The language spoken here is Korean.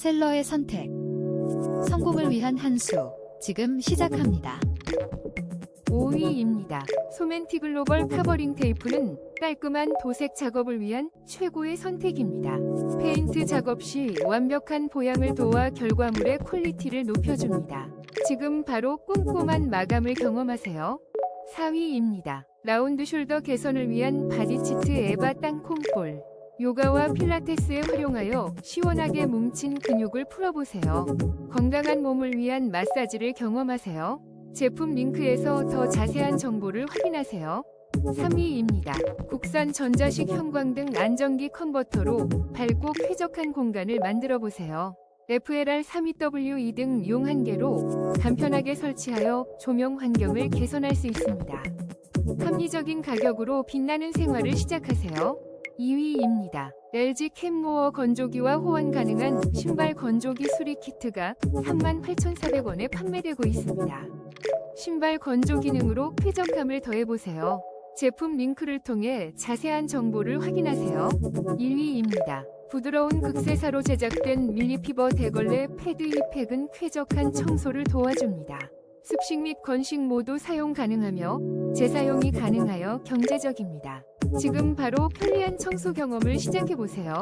셀러의 선택. 성공을 위한 한 수. 지금 시작합니다. 5위입니다. 소멘티 글로벌 카버링 테이프는 깔끔한 도색 작업을 위한 최고의 선택입니다. 페인트 작업 시 완벽한 보양을 도와 결과물의 퀄리티를 높여줍니다. 지금 바로 꼼꼼한 마감을 경험하세요. 4위입니다. 라운드 숄더 개선을 위한 바디치트 에바 땅콩볼. 요가와 필라테스에 활용하여 시원하게 뭉친 근육을 풀어보세요. 건강한 몸을 위한 마사지를 경험하세요. 제품 링크에서 더 자세한 정보를 확인하세요. 3위입니다. 국산 전자식 형광등 안전기 컨버터로 밝고 쾌적한 공간을 만들어 보세요. FLR 32W 2등 용 한 개로 간편하게 설치하여 조명 환경을 개선할 수 있습니다. 합리적인 가격으로 빛나는 생활을 시작하세요. 2위입니다. LG 캠모어 건조기와 호환 가능한 신발 건조기 수리 키트가 38,400원에 판매되고 있습니다. 신발 건조 기능으로 쾌적함을 더해보세요. 제품 링크를 통해 자세한 정보를 확인하세요. 1위입니다. 부드러운 극세사로 제작된 밀리피버 대걸레 패드 이 팩은 쾌적한 청소를 도와줍니다. 습식 및 건식 모두 사용 가능하며 재사용이 가능하여 경제적입니다. 지금 바로 편리한 청소 경험을 시작해보세요.